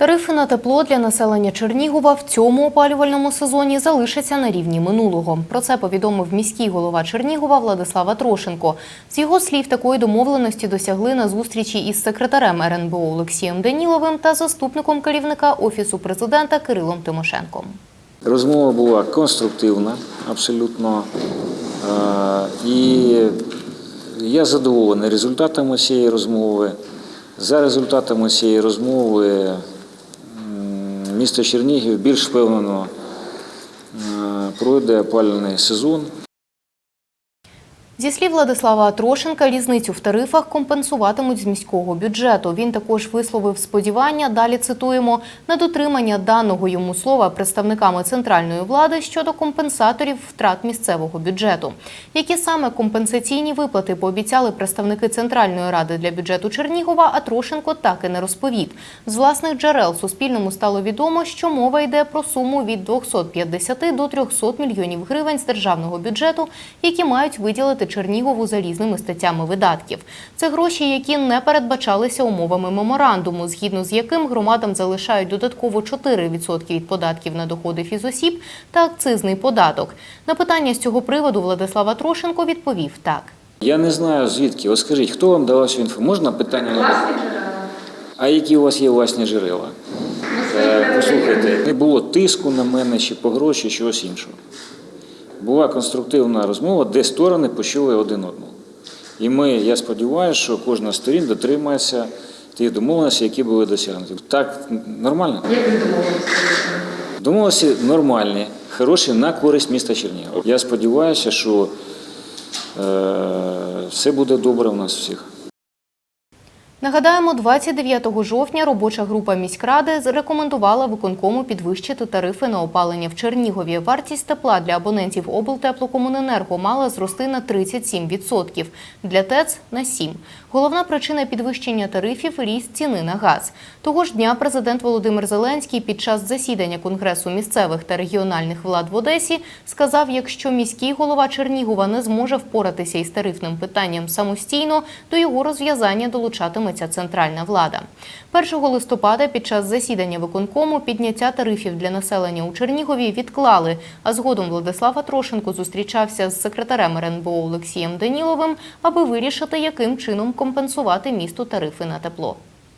Тарифи на тепло для населення Чернігова в цьому опалювальному сезоні залишаться на рівні минулого. Про це повідомив міський голова Чернігова Владислава Трошенко. З його слів, такої домовленості досягли на зустрічі із секретарем РНБО Олексієм Даніловим та заступником керівника офісу президента Кирилом Тимошенком. Розмова була конструктивна, абсолютно. І я задоволений результатами цієї розмови. За результатами цієї розмови місто Чернігів більш впевнено е, пройде опалювальний сезон. Зі слів Владислава Трошенка, різницю в тарифах компенсуватимуть з міського бюджету. Він також висловив сподівання, далі цитуємо, на дотримання даного йому слова представниками центральної влади щодо компенсаторів втрат місцевого бюджету. Які саме компенсаційні виплати пообіцяли представники Центральної ради для бюджету Чернігова, а Трошенко так і не розповів. З власних джерел Суспільному стало відомо, що мова йде про суму від 250 до 300 мільйонів гривень з державного бюджету, які мають виділити Чернігову за різними статтями видатків. Це гроші, які не передбачалися умовами меморандуму, згідно з яким громадам залишають додатково 4% від податків на доходи фізосіб та акцизний податок. На питання з цього приводу Владислава Трошенко відповів так. Я не знаю звідки. От скажіть, хто вам давав цю інформацію? Можна питання? Власні джерела. А які у вас є власні джерела? Е, Послухайте, не було тиску на мене чи по гроші, чогось іншого. Була конструктивна розмова, де сторони почули один одного. І ми, я сподіваюся, що кожна з сторін дотримається тих домовленостей, які були досягнуті. Так нормально? Домовленості нормальні, хороші на користь міста Чернігова. Я сподіваюся, що е, все буде добре у нас всіх. Нагадаємо, 29 жовтня робоча група міськради рекомендувала виконкому підвищити тарифи на опалення в Чернігові. Вартість тепла для абонентів облтеплокомуненерго мала зрости на 37%, для ТЕЦ – на 7%. Головна причина підвищення тарифів – ріст ціни на газ. Того ж дня президент Володимир Зеленський під час засідання Конгресу місцевих та регіональних влад в Одесі сказав, якщо міський голова Чернігова не зможе впоратися із тарифним питанням самостійно, до його розв'язання долучатиметься центральна влада. 1 листопада під час засідання виконкому підняття тарифів для населення у Чернігові відклали, а згодом Владислав Атрошенко зустрічався з секретарем РНБО Олексієм Даніловим, аби вирішити, яким чином компенсувати місту тарифи на тепло.